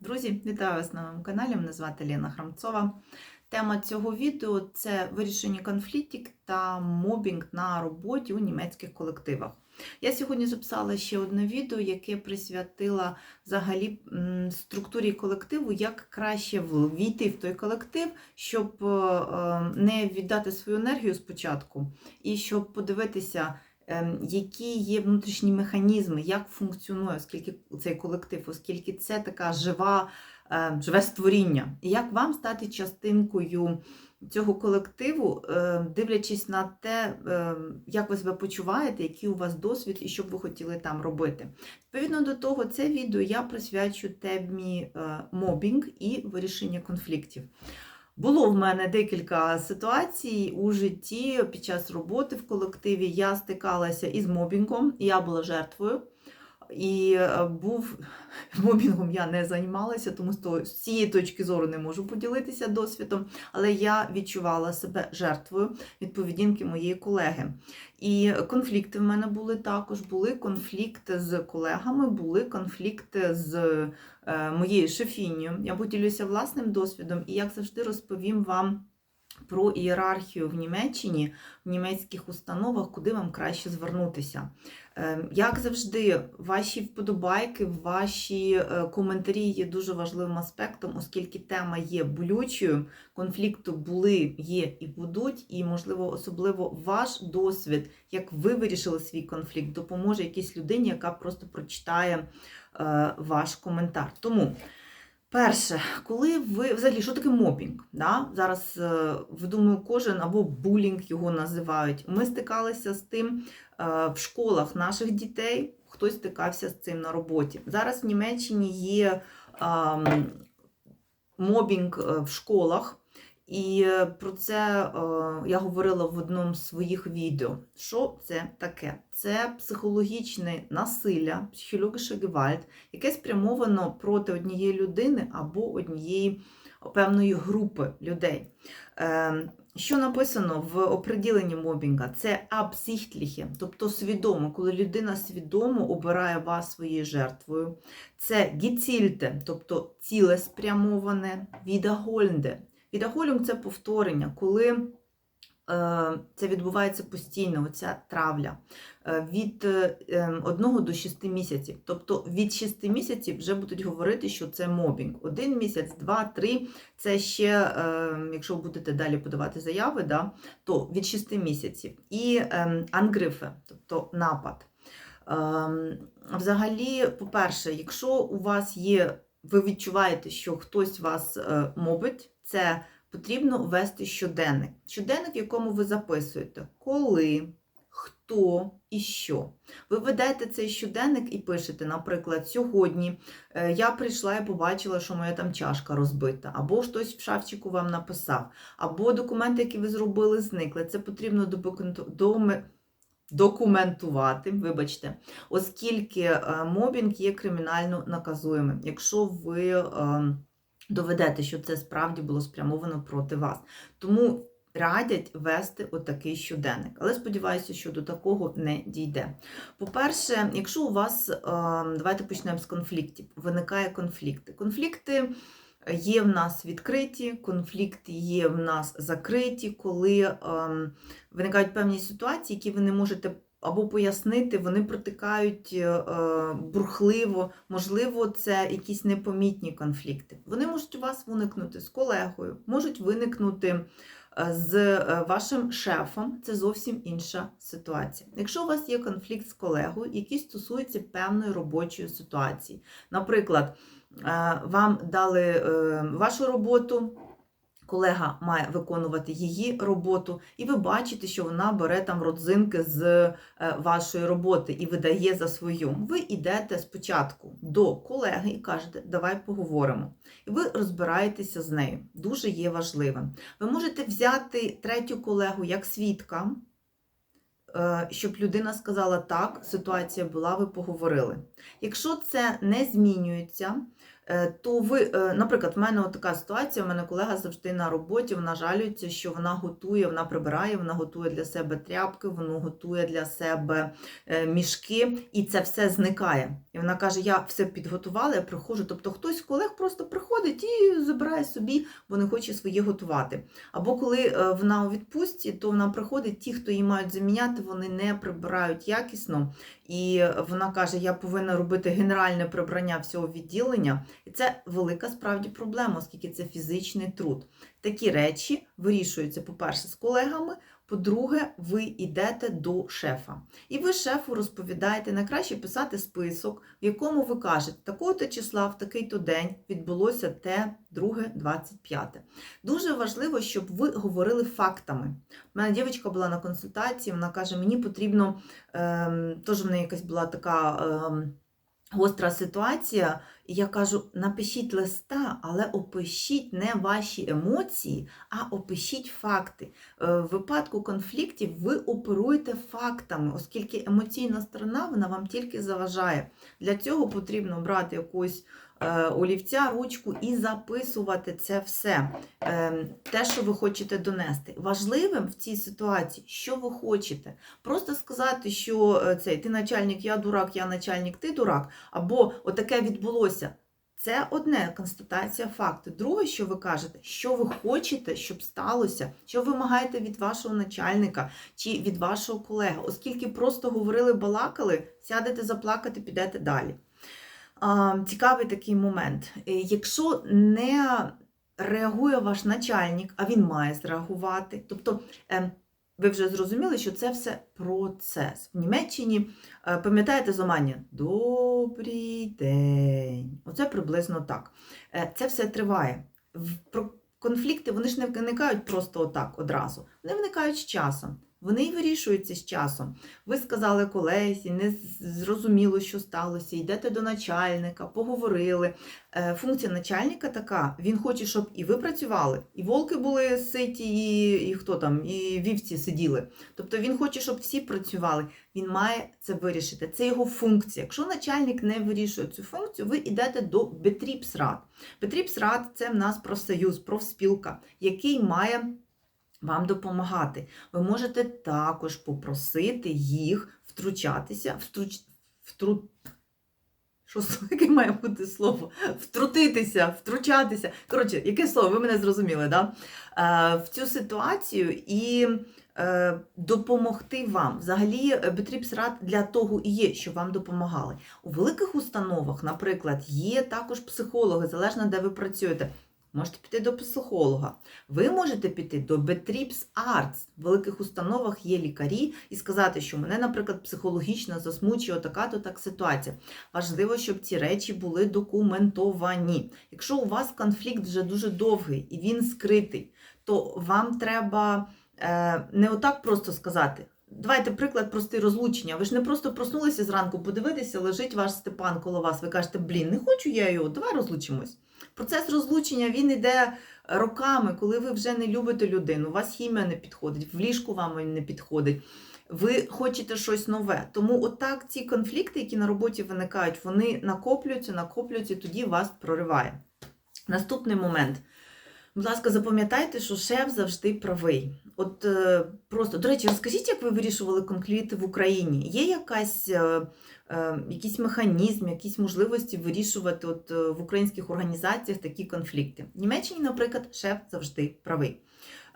Друзі, вітаю вас на моєму каналі. Мене звати Лена Храмцова. Тема цього відео це вирішення конфліктів та мобінг на роботі у німецьких колективах. Я сьогодні записала ще одне відео, яке присвятила взагалі структурі колективу, як краще війти в той колектив, щоб е, е, не віддати свою енергію спочатку, і щоб подивитися, які є внутрішні механізми, як функціонує оскільки цей колектив, оскільки це така жива, е, живе створіння. І як вам стати частинкою цього колективу, е, дивлячись на те, як ви себе почуваєте, який у вас досвід і що б ви хотіли там робити. Відповідно до того, це відео я присвячу темі е, мобінг і вирішення конфліктів. Було в мене декілька ситуацій у житті під час роботи в колективі. Я стикалася із мобінгом, я була жертвою. І е, був мобінгом я не займалася, тому що з цієї точки зору не можу поділитися досвідом, але я відчувала себе жертвою від поведінки моєї колеги. І конфлікти в мене були також. Були конфлікти з колегами, були конфлікти з е, моєю шефінню. Я поділюся власним досвідом і, як завжди, розповім вам. Про ієрархію в Німеччині, в німецьких установах, куди вам краще звернутися. Ем, Як завжди, ваші вподобайки, ваші е, коментарі є дуже важливим аспектом, оскільки тема є болючою, конфлікту були, є і будуть, і, можливо, особливо ваш досвід, як ви вирішили свій конфлікт, допоможе якійсь людині, яка просто прочитає е, ваш коментар. Тому. Перше, коли ви взагалі, що таке мобінг? Да? Зараз е, ви думаю, кожен або булінг його називають. Ми стикалися з тим в школах наших дітей, хтось стикався з цим на роботі. Зараз в Німеччині є е, мобінг е, в школах. І е, про це е, я говорила в одному з своїх відео. Що це таке? Це психологічне насилля, психологічне гевальт, яке спрямовано проти однієї людини або однієї певної групи людей. Що написано в оприділенні мобінга? Це абсіхтліхе, тобто свідомо, коли людина свідомо обирає вас своєю жертвою. Це гіцільте, тобто цілеспрямоване, відагольнде. Відагольм це повторення, коли це відбувається постійно, оця травля, е, від е, 1 до 6 місяців. Тобто від 6 місяців вже будуть говорити, що це мобінг. Один місяць, два, три це ще, е, якщо ви будете далі подавати заяви, да, то від 6 місяців. І е, ангрифе, тобто напад. Е, взагалі, по-перше, якщо у вас є, ви відчуваєте, що хтось вас е, мобить, це потрібно ввести щоденник. Щоденник, в якому ви записуєте, коли, хто і що. Ви ведете цей щоденник і пишете, наприклад, сьогодні е, я прийшла і побачила, що моя там чашка розбита, або хтось в шафчику вам написав, або документи, які ви зробили, зникли. Це потрібно доме- документувати, вибачте, оскільки е, мобінг є кримінально наказуємим. Якщо ви е, доведете, що це справді було спрямовано проти вас. Тому радять вести отакий щоденник. Але сподіваюся, що до такого не дійде. По-перше, якщо у вас, е, давайте почнемо з конфліктів, виникає конфлікти. Конфлікти. Є в нас відкриті, конфлікти є в нас закриті, коли ем, виникають певні ситуації, які ви не можете або пояснити, вони протикають е, бурхливо, можливо, це якісь непомітні конфлікти. Вони можуть у вас виникнути з колегою, можуть виникнути е, з е, вашим шефом, це зовсім інша ситуація. Якщо у вас є конфлікт з колегою, який стосується певної робочої ситуації, наприклад, е, вам дали е, вашу роботу. Колега має виконувати її роботу, і ви бачите, що вона бере там родзинки з е, вашої роботи і видає за свою. Ви йдете спочатку до колеги і кажете, давай поговоримо. І ви розбираєтеся з нею. Дуже є важливим. Ви можете взяти третю колегу як свідка. е, щоб людина сказала так, ситуація була, ви поговорили. Якщо це не змінюється, то ви, е, наприклад, в мене така ситуація, в мене колега завжди на роботі, вона жалюється, що вона готує, вона прибирає, вона готує для себе тряпки, вона готує для себе е, мішки, і це все зникає. І вона каже: Я все підготувала, я приходжу. Тобто хтось з колег просто приходить і забирає собі, бо не хоче своє готувати. Або коли е, вона у відпустці, то вона приходить, ті, хто її мають заміняти, вони не прибирають якісно. І вона каже: Я повинна робити генеральне прибрання всього відділення. І це велика справді проблема, оскільки це фізичний труд. Такі речі вирішуються, по-перше, з колегами. По-друге, ви йдете до шефа. І ви шефу розповідаєте, найкраще писати список, в якому ви кажете, такого-то числа, в такий-то день відбулося те, друге, 25. Дуже важливо, щоб ви говорили фактами. У мене дівчинка була на консультації, вона каже, мені потрібно, ем, теж в неї якась була така ем, гостра ситуація. І я кажу: напишіть листа, але опишіть не ваші емоції, а опишіть факти. Е, В випадку конфліктів ви оперуєте фактами, оскільки емоційна сторона вона вам тільки заважає. Для цього потрібно брати якусь олівця, ручку і записувати це все, е, те, що ви хочете донести. Важливим в цій ситуації, що ви хочете. Просто сказати, що е, цей ти начальник, я дурак, я начальник, ти дурак, або отаке відбулося. Це одне констатація факту. Друге, що ви кажете, що ви хочете, щоб сталося, що вимагаєте від вашого начальника чи від вашого колеги, оскільки просто говорили, балакали, сядете заплакати, підете далі. Цікавий такий момент. Е, Якщо не реагує ваш начальник, а він має зреагувати, тобто. ем, ви вже зрозуміли, що це все процес. В Німеччині, е, пам'ятаєте зламання? Добрий день. Оце приблизно так. Е, Це все триває. Конфлікти вони ж не виникають просто отак одразу. Вони виникають з часом. Вони і вирішуються з часом. Ви сказали колесі, не зрозуміло, що сталося, йдете до начальника, поговорили. Е, Функція начальника така: він хоче, щоб і ви працювали, і волки були ситі, і, і хто там, і вівці сиділи. Тобто він хоче, щоб всі працювали. Він має це вирішити. Це його функція. Якщо начальник не вирішує цю функцію, ви йдете до Бетріпсрад. Бетріпсрад це в нас профсоюз, профспілка, який має вам допомагати. Ви можете також попросити їх втручатися, втруч... втру... Що яке має бути слово? Втрутитися, втручатися. Коротше, яке слово? Ви мене зрозуміли, да? Е, в цю ситуацію і е, допомогти вам. Взагалі, Бетріпсрад для того і є, щоб вам допомагали. У великих установах, наприклад, є також психологи, залежно де ви працюєте. Можете піти до психолога. Ви можете піти до Betriebs Arts. В великих установах є лікарі і сказати, що мене, наприклад, психологічно засмучує така-то так ситуація. Важливо, щоб ці речі були документовані. Якщо у вас конфлікт вже дуже довгий і він скритий, то вам треба е, не отак просто сказати. Давайте приклад простий розлучення. Ви ж не просто проснулися зранку, подивитися, лежить ваш Степан коло вас. Ви кажете, блін, не хочу я його, давай розлучимось. Процес розлучення він іде роками, коли ви вже не любите людину, у вас хімія не підходить, в ліжку вам не підходить. Ви хочете щось нове. Тому отак ці конфлікти, які на роботі виникають, вони накоплюються, накоплюються, і тоді вас прориває. Наступний момент. Будь ласка, запам'ятайте, що шеф завжди правий. От е, просто, до речі, розкажіть, як ви вирішували конфлікти в Україні? Є якась, е, якийсь механізм, якісь можливості вирішувати от, е, в українських організаціях такі конфлікти? В Німеччині, наприклад, шеф завжди правий.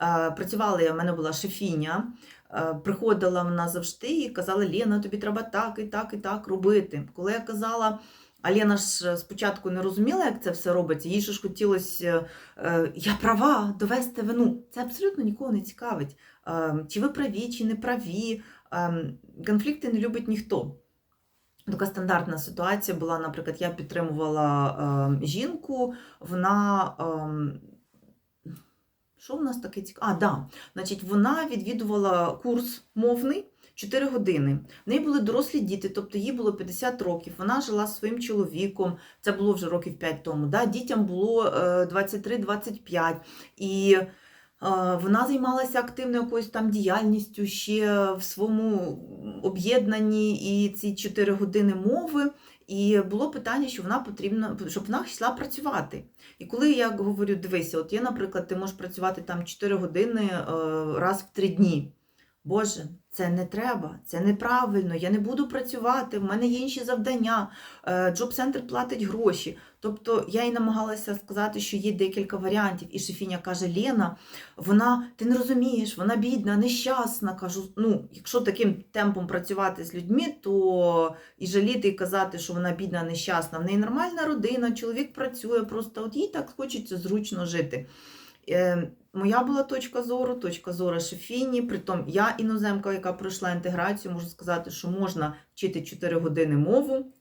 Е, працювала в мене була шефіня, е, приходила вона завжди і казала: Лена, тобі треба так і так і так робити. Коли я казала, а Лена ж спочатку не розуміла, як це все робиться, їй ж хотілося, я права, довести вину. Це абсолютно нікого не цікавить. Е, Чи ви праві, чи не праві. Е, Конфлікти не любить ніхто. Така стандартна ситуація була, наприклад, я підтримувала е, жінку, вона. Е, що в нас таке цікаве? А, да. Значить, вона відвідувала курс мовний 4 години. В неї були дорослі діти, тобто їй було 50 років. Вона жила зі своїм чоловіком, це було вже років 5 тому. Да? Дітям було е, 23-25. І Вона займалася активною якоюсь там діяльністю ще в своєму об'єднанні і ці 4 години мови. І було питання, що вона потрібна, щоб вона йшла працювати. І коли я говорю, дивися, от є, наприклад, ти можеш працювати там 4 години е, раз в 3 дні. Боже, це не треба, це неправильно, я не буду працювати, в мене є інші завдання, джоб-центр платить гроші. Тобто я їй намагалася сказати, що є декілька варіантів. І Шефіня каже: Лена, вона, ти не розумієш, вона бідна, нещасна. Кажу, ну, якщо таким темпом працювати з людьми, то і жаліти і казати, що вона бідна, нещасна. В неї нормальна родина, чоловік працює, просто от їй так хочеться зручно жити. Е, Моя була точка зору, точка зору Шефіні. Притом я іноземка, яка пройшла інтеграцію, можу сказати, що можна вчити 4 години мову,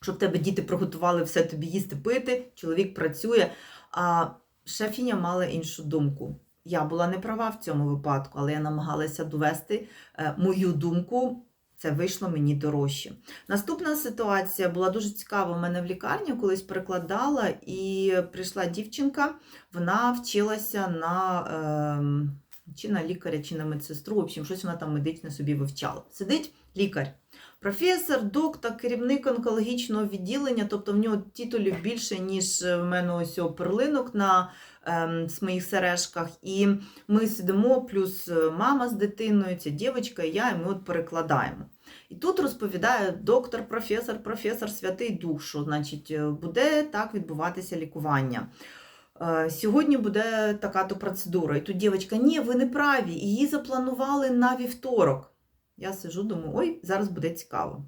щоб тебе діти приготували все тобі їсти, пити, чоловік працює. А Шефіня мала іншу думку. Я була не права в цьому випадку, але я намагалася довести е, мою думку. Це вийшло мені дорожче. Наступна ситуація була дуже цікава. У мене в лікарні колись перекладала, і прийшла дівчинка, вона вчилася на е, чи на лікаря, чи на медсестру. В общем, щось вона там медичне собі вивчала. Сидить лікар, професор, доктор, керівник онкологічного відділення, тобто в нього титулів більше, ніж в мене ось перлинок на ем, моїх сережках. І ми сидимо, плюс е, мама з дитиною, ця дівчинка і я, і ми от перекладаємо. І тут розповідає доктор, професор, професор Святий Дух, що значить, е, буде так відбуватися лікування. Е, сьогодні буде така-то процедура. І тут дівчинка, ні, ви не праві, її запланували на вівторок. Я сижу, думаю, ой, зараз буде цікаво.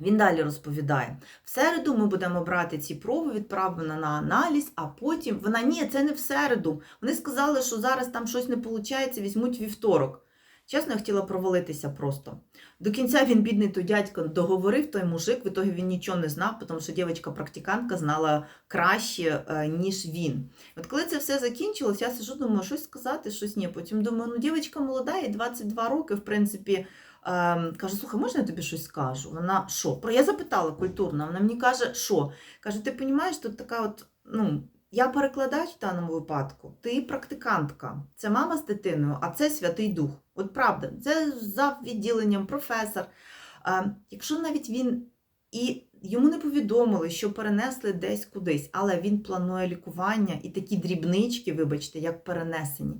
Він далі розповідає: в середу ми будемо брати ці проби, відправлено на аналіз, а потім вона ні, це не в середу. Вони сказали, що зараз там щось не виходить, візьмуть вівторок. Чесно, я хотіла провалитися просто. До кінця він, бідний той дядько, договорив той мужик, в ітогі він нічого не знав, тому що дівчинка-практикантка знала краще, е, ніж він. От коли це все закінчилось, я сижу, думаю, щось сказати, щось ні. Потім думаю, ну дівчинка молода, їй 22 роки, в принципі. Ем, каже, слухай, можна я тобі щось скажу? Вона що? Я запитала культурно, вона мені каже, що? Каже, ти розумієш, тут така от, ну, я перекладач в даному випадку, ти практикантка, це мама з дитиною, а це Святий Дух. От правда, це за відділенням професор. Ем, якщо навіть він і йому не повідомили, що перенесли десь кудись, але він планує лікування і такі дрібнички, вибачте, як перенесені.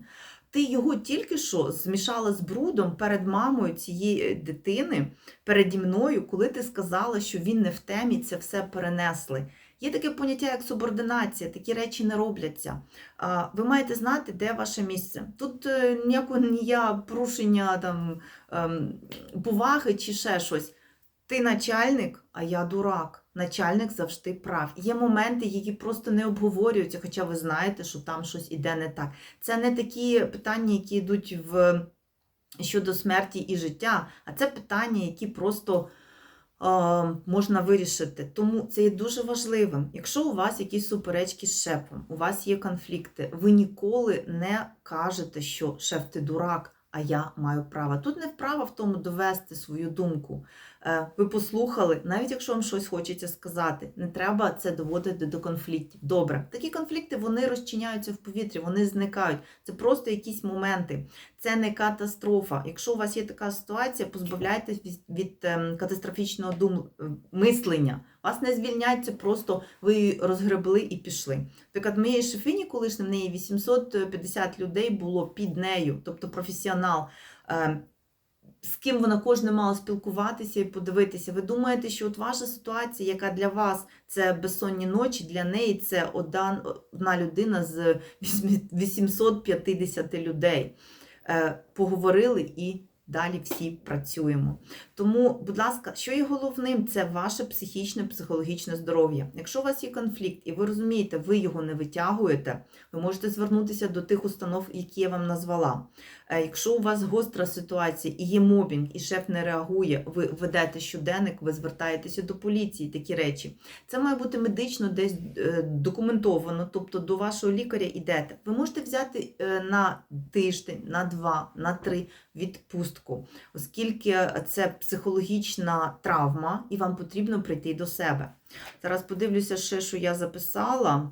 Ти його тільки що змішала з брудом перед мамою цієї дитини, переді мною, коли ти сказала, що він не в темі, це все перенесли. Є таке поняття, як субординація, такі речі не робляться. Ви маєте знати, де ваше місце. Тут е, ніякого не я порушення там, ем, поваги чи ще щось. Ти начальник, а я дурак. Начальник завжди прав. Є моменти, які просто не обговорюються, хоча ви знаєте, що там щось іде не так. Це не такі питання, які йдуть в щодо смерті і життя, а це питання, які просто можна вирішити. Тому це є дуже важливим. Якщо у вас якісь суперечки з шефом, у вас є конфлікти, ви ніколи не кажете, що шеф ти дурак, а я маю право. Тут не вправа в тому довести свою думку. Е, ви послухали, навіть якщо вам щось хочеться сказати, не треба це доводити до конфліктів. Добре, такі конфлікти вони розчиняються в повітрі, вони зникають. Це просто якісь моменти, це не катастрофа. Якщо у вас є така ситуація, позбавляйтесь від, від ем, катастрофічного дум е, мислення. Вас не звільнять, це просто ви розгребли і пішли. Так моєї шефині, колишній в неї 850 людей було під нею, тобто професіонал. З ким вона кожне мала спілкуватися і подивитися. Ви думаєте, що от ваша ситуація, яка для вас це безсонні ночі, для неї це одна людина з 850 людей. Е, поговорили і далі всі працюємо. Тому, будь ласка, що є головним, це ваше психічне, психологічне здоров'я. Якщо у вас є конфлікт, і ви розумієте, ви його не витягуєте, ви можете звернутися до тих установ, які я вам назвала. Е, якщо у вас гостра ситуація і є мобінг, і шеф не реагує, ви ведете щоденник, ви звертаєтеся до поліції, такі речі. Це має бути медично десь е, документовано, тобто до вашого лікаря йдете. Ви можете взяти е, на тиждень, на два, на три відпустку, оскільки це психологічна травма, і вам потрібно прийти до себе. Зараз подивлюся ще, що я записала.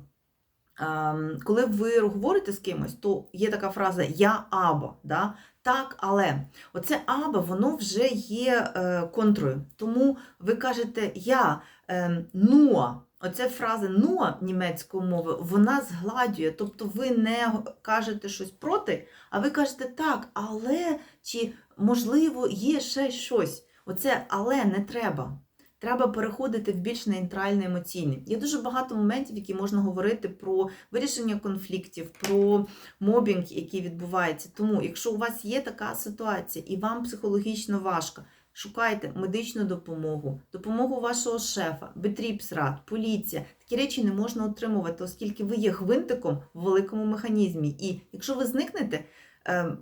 Ем, коли ви говорите з кимось, то є така фраза Я або. Да? Так, але оце або воно вже є е, контрою. Тому ви кажете я е, нуа. Оця фраза нуа німецької мови, вона згладює. Тобто ви не кажете щось проти, а ви кажете так, але чи можливо є ще щось. Оце але не треба. Треба переходити в більш нейтральне емоційне. Є дуже багато моментів, які можна говорити про вирішення конфліктів, про мобінг, який відбувається. Тому, якщо у вас є така ситуація і вам психологічно важко, шукайте медичну допомогу, допомогу вашого шефа, Бетріпсрад, поліція. Такі речі не можна отримувати, оскільки ви є гвинтиком в великому механізмі. І якщо ви зникнете,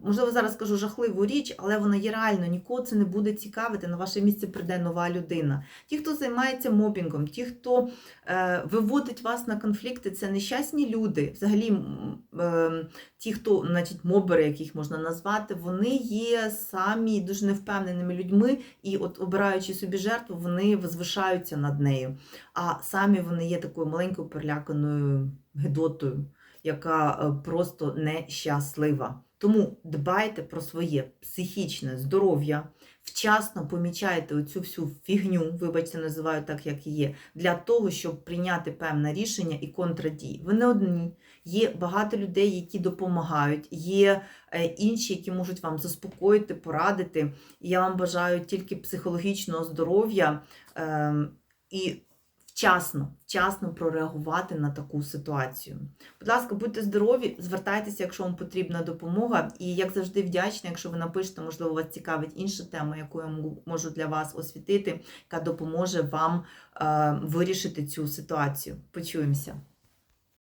Можливо, зараз скажу жахливу річ, але вона є реально, нікого це не буде цікавити. На ваше місце прийде нова людина. Ті, хто займається мобінгом, ті, хто е, виводить вас на конфлікти, це нещасні люди. Взагалі, е, ті, хто, значить, мобери, яких можна назвати, вони є самі дуже невпевненими людьми, і, от, обираючи собі жертву, вони возвишаються над нею. А самі вони є такою маленькою переляканою гидотою, яка е, просто нещаслива. Тому дбайте про своє психічне здоров'я, вчасно помічайте оцю всю фігню, вибачте, називаю так, як є, для того, щоб прийняти певне рішення і контрадії. Ви не одні. Є багато людей, які допомагають, є е, інші, які можуть вам заспокоїти, порадити. Я вам бажаю тільки психологічного здоров'я ем, і вчасно, вчасно прореагувати на таку ситуацію. Будь ласка, будьте здорові, звертайтеся, якщо вам потрібна допомога. І як завжди вдячна, якщо ви напишете, можливо, вас цікавить інша тема, яку я можу для вас освітити, яка допоможе вам е, вирішити цю ситуацію. Почуємося.